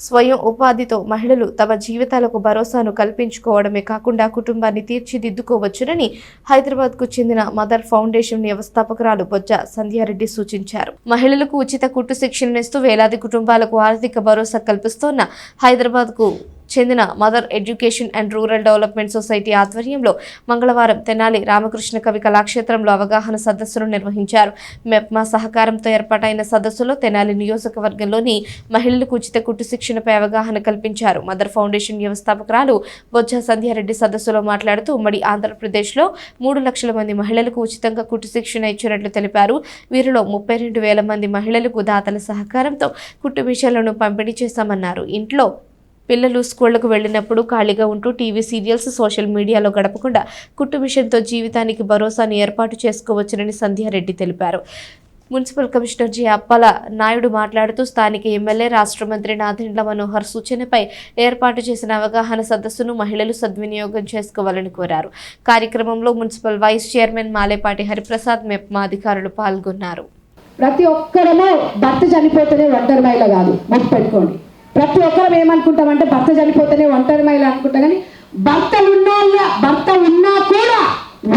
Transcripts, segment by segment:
స్వయం ఉపాధితో మహిళలు తమ జీవితాలకు భరోసాను కల్పించుకోవడమే కాకుండా కుటుంబాన్ని తీర్చిదిద్దుకోవచ్చునని హైదరాబాద్కు చెందిన మదర్ ఫౌండేషన్ వ్యవస్థాపకురాలు బొజ్జ సంధ్యారెడ్డి సూచించారు. మహిళలకు ఉచిత కుట్టు శిక్షణనిస్తూ వేలాది కుటుంబాలకు ఆర్థిక భరోసా కల్పిస్తోన్న హైదరాబాద్కు చెందిన mother education and rural development society ఆధ్వర్యంలో మంగళవారం తెనాలి రామకృష్ణ కవి కళాక్షేత్రంలో అవగాహన సదస్సును నిర్వహించారు. మెప్మా సహకారంతో ఏర్పాటైన సదస్సులో తెనాలి నియోజకవర్గంలోని మహిళలకు ఉచిత కుట్టు శిక్షణపై అవగాహన కల్పించారు. మదర్ ఫౌండేషన్ వ్యవస్థాపకురాలు బొజ్జ సంధ్యారెడ్డి సదస్సులో మాట్లాడుతూ ఉమ్మడి ఆంధ్రప్రదేశ్లో మూడు లక్షల మంది మహిళలకు ఉచితంగా కుట్టు శిక్షణ ఇచ్చినట్లు తెలిపారు. వీరిలో ముప్పై రెండు వేల మంది మహిళలకు దాతల సహకారంతో కుట్టు మిషన్లను పంపిణీ చేశామన్నారు. ఇంట్లో పిల్లలు స్కూళ్ళకు వెళ్ళినప్పుడు ఖాళీగా ఉంటూ టీవీ సీరియల్స్ సోషల్ మీడియాలో గడపకుండా కుట్టు మిషన్తో జీవితానికి భరోసాను ఏర్పాటు చేసుకోవచ్చునని సంధ్యారెడ్డి తెలిపారు. Municipal commissioner G. Appala Naidu మాట్లాడుతూ స్థానిక ఎమ్మెల్యే రాష్ట్ర మంత్రి నాదెండ్ల మనోహర్ సూచనపై ఏర్పాటు చేసిన అవగాహన సదస్సును మహిళలు సద్వినియోగం చేసుకోవాలని కోరారు. కార్యక్రమంలో municipal vice chairman Malepati Hariprasad MEPMA అధికారులు పాల్గొన్నారు. ప్రతి ఒక్కరము భర్త చనిపోతేనే ఒంటరి మహిళ కాదు. గుర్తుపెట్టుకోండి. ప్రతి ఒక్కరం ఏమనుకుంటామంటే భర్త చనిపోతేనే ఒంటరి మహిళ అనుకుంటాం కానీ భర్త భర్త ఉన్నా కూడా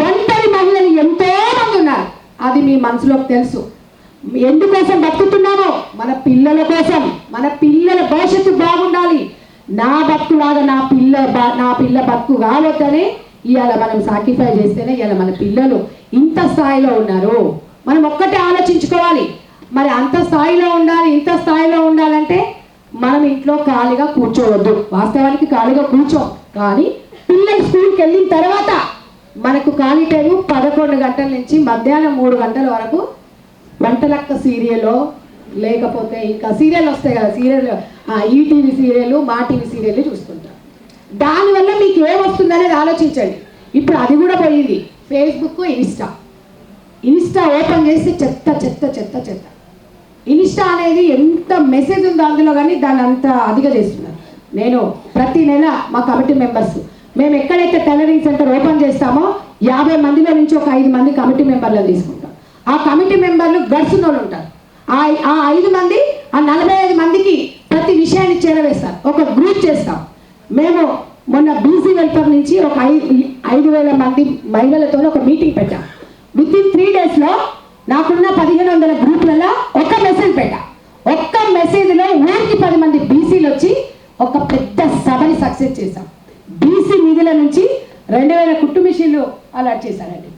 ఒంటరి మహిళలు ఎంతో మంది ఉన్నారు. అది మీ మనసులోకి తెలుసు. ఎందుకోసం బతుకుతున్నామో? మన పిల్లల కోసం. మన పిల్లల భవిష్యత్తు బాగుండాలి. నా బతుకులాగా నా పిల్ల బ- నా పిల్ల బతుకు కావద్దనే ఇవాళ మనం సాక్రిఫై చేస్తేనే ఇవాళ మన పిల్లలు ఇంత స్థాయిలో ఉన్నారు. మనం ఒక్కటే ఆలోచించుకోవాలి. మరి అంత స్థాయిలో ఉండాలి ఇంత స్థాయిలో ఉండాలంటే మనం ఇంట్లో ఖాళీగా కూర్చోవద్దు. వాస్తవానికి ఖాళీగా కూర్చోం. కానీ పిల్లలు స్కూల్కి వెళ్ళిన తర్వాత మనకు ఖాళీ టైం పదకొండు గంటల నుంచి మధ్యాహ్నం మూడు గంటల వరకు వంటలక్క సీరియలో లేకపోతే ఇంకా సీరియల్ వస్తాయి కదా serial ETV serial Maa TV serial చూసుకుంటాం దానివల్ల మీకు ఏమొస్తుందనేది ఆలోచించండి. ఇప్పుడు అది కూడా పోయింది. Facebook Insta. ఇన్స్టా ఓపెన్ చేస్తే చెత్త చెత్త చెత్త చెత్త. ఇన్స్టా అనేది ఎంత మెసేజ్ ఉందో అందులో కానీ దాన్ని అంత అదిగా చేస్తున్నారు. నేను ప్రతి నెల మా కమిటీ మెంబర్స్ మేము ఎక్కడైతే టైలరింగ్ సెంటర్ ఓపెన్ చేస్తామో యాభై మందిలో నుంచి ఒక ఐదు మంది కమిటీ మెంబర్లను తీసుకుంటాం. ఆ కమిటీ మెంబర్లు గడిచిన వాళ్ళు ఉంటారు. ఆ ఆ ఐదు మంది ఆ నలభై ఐదు మందికి ప్రతి విషయాన్ని చేరవేస్తారు. ఒక గ్రూప్ చేస్తాం. మేము మొన్న బీసీ వెల్ఫేర్ నుంచి ఒక ఐదు ఐదు వేల మంది మహిళలతో ఒక మీటింగ్ పెట్టాం. విత్ ఇన్ త్రీ డేస్లో నాకున్న పదిహేను వందల గ్రూప్ ఒక మెసేజ్ పెట్టా ఒక్క మెసేజ్లో ఊరికి పది మంది బీసీలు వచ్చి ఒక పెద్ద సభని సక్సెస్ చేశాం బీసీ నిధుల నుంచి రెండు వేల కుట్టు మిషన్లు అలాట్ చేశారండి.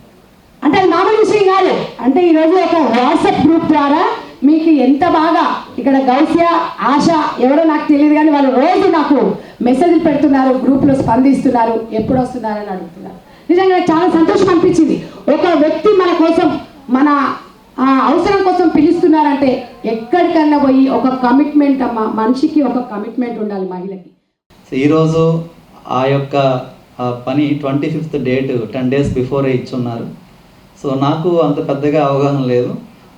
అంటే అది మామూలు విషయం కాదు. అంటే ఈరోజు ఒక వాట్సాప్ గ్రూప్ ద్వారా మీకు ఎంత బాగా ఇక్కడ గౌసియా ఆశ ఎవరో నాకు తెలియదు కానీ వాళ్ళు రోజు నాకు మెసేజ్లు పెడుతున్నారు గ్రూప్లో స్పందిస్తున్నారు ఎప్పుడు వస్తున్నారని అడుగుతున్నారు. నిజంగా నాకు చాలా సంతోషం అనిపించింది. ఒక వ్యక్తి మన కోసం మన అవసరం కోసం పిలుస్తున్నారంటే ఎక్కడికన్నా పోయి ఒక కమిట్మెంట్ అమ్మ మనిషికి ఒక కమిట్మెంట్ ఉండాలి మహిళకి. ఈరోజు ఆ యొక్క ఆ పని twenty fifth date ten days before ఇచ్చున్నారు. సో నాకు అంత పెద్దగా అవగాహన లేదు.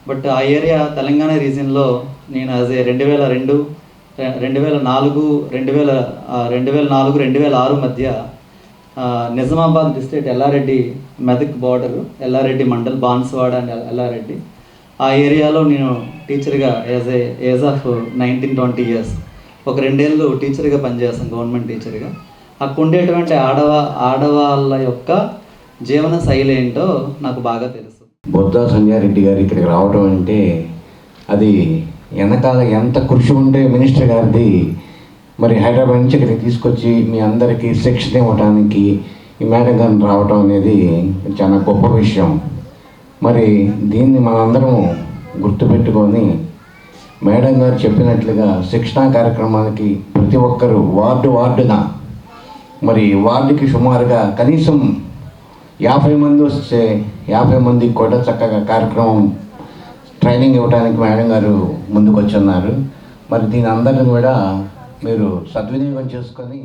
బట్ ఆ ఏరియా తెలంగాణ రీజన్లో నేను యాజ్ ఏ రెండు వేల రెండు రెండు వేల నాలుగు రెండు వేల రెండు వేల నాలుగు రెండు వేల ఆరు మధ్య Nizamabad district Yellareddy Medak border Yellareddy mandal Banswada and Yellareddy. ఆ ఏరియాలో నేను టీచర్గా as a age of nineteen twenty years. ఒక రెండేళ్ళు టీచర్గా పనిచేస్తాను గవర్నమెంట్ టీచర్గా. అక్కడ ఉండేటువంటి ఆడవా ఆడవాళ్ళ యొక్క జీవన శైలి ఏంటో నాకు బాగా తెలుసు. బొద్దా సంజారెడ్డి గారు ఇక్కడికి రావడం అంటే అది వెనకాల ఎంత కృషి ఉంటే మినిస్టర్ గారిది మరి హైదరాబాద్ నుంచి ఇక్కడికి తీసుకొచ్చి మీ అందరికీ శిక్షణ ఇవ్వడానికి ఈ మేడం గారిని రావడం అనేది చాలా గొప్ప విషయం. మరి దీన్ని మనందరం గుర్తుపెట్టుకొని మేడం గారు చెప్పినట్లుగా శిక్షణా కార్యక్రమానికి ప్రతి ఒక్కరూ వార్డు వార్డున మరి వార్డుకి సుమారుగా కనీసం యాభై మంది వస్తే యాభై మందికి కూడా చక్కగా కార్యక్రమం ట్రైనింగ్ ఇవ్వడానికి మేడం గారు ముందుకు వచ్చున్నారు మరి దీని అందరిని కూడా మీరు సద్వినియోగం చేసుకొని